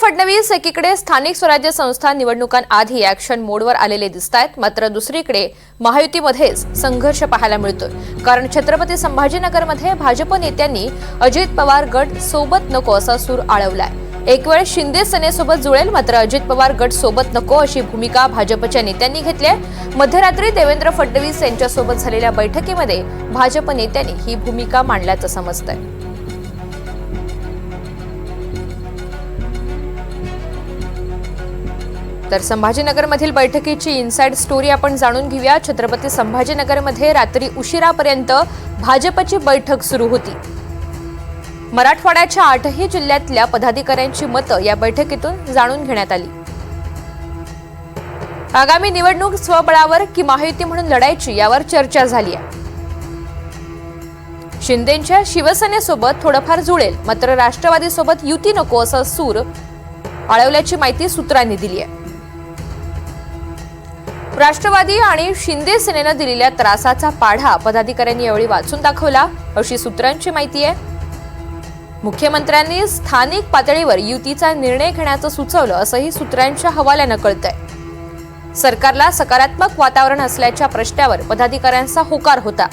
फडणवीस एकीकडे स्थानिक स्वराज्य संस्था निवडणुकांआधी ऍक्शन मोडवर आलेले दिसत आहेत मात्र दुसरीकडे महायुतीमध्येच संघर्ष पाहायला मिळतोय. कारण छत्रपती संभाजीनगरमध्ये भाजप नेत्यांनी अजित पवार गट सोबत नको असा सूर आळवलाय. एक वेळ शिंदे सेनेसोबत जुळेल मात्र अजित पवार गट सोबत नको अशी भूमिका भाजपच्या नेत्यांनी घेतली आहे मध्यरात्री देवेंद्र फडणवीस यांच्यासोबत झालेल्या बैठकीमध्ये भाजप नेत्यांनी ही भूमिका मांडल्याचं समजतंय. तर संभाजीनगरमधील बैठकीची इनसाइड स्टोरी आपण जाणून घेऊया. छत्रपती संभाजीनगरमध्ये रात्री उशिरापर्यंत भाजपची बैठक सुरू होती. मराठवाड्याच्या आठही जिल्ह्यातल्या पदाधिकाऱ्यांची मतं या बैठकीतून जाणून घेण्यात आली. आगामी निवडणूक स्वबळावर की महायुती म्हणून लढायची यावर चर्चा झाली आहे. शिंदेच्या शिवसेनेसोबत थोडंफार जुळेल मात्र राष्ट्रवादीसोबत युती नको असा सूर आळवल्याची माहिती सूत्रांनी दिली आहे. राष्ट्रवादी आणि शिंदे सेनेनं दिलेल्या त्रासाचा पाढा पदाधिकाऱ्यांनी यावेळी वाचून दाखवला. अशी सूत्रांची माहिती आहे. मुख्यमंत्र्यांनी स्थानिक पातळीवर युतीचा निर्णय घेण्याचं सुचवलं असंही सूत्रांच्या हवाल्यानं कळतंय. सरकारला सकारात्मक वातावरण असल्याच्या प्रश्नावर पदाधिकाऱ्यांचा होकार होता.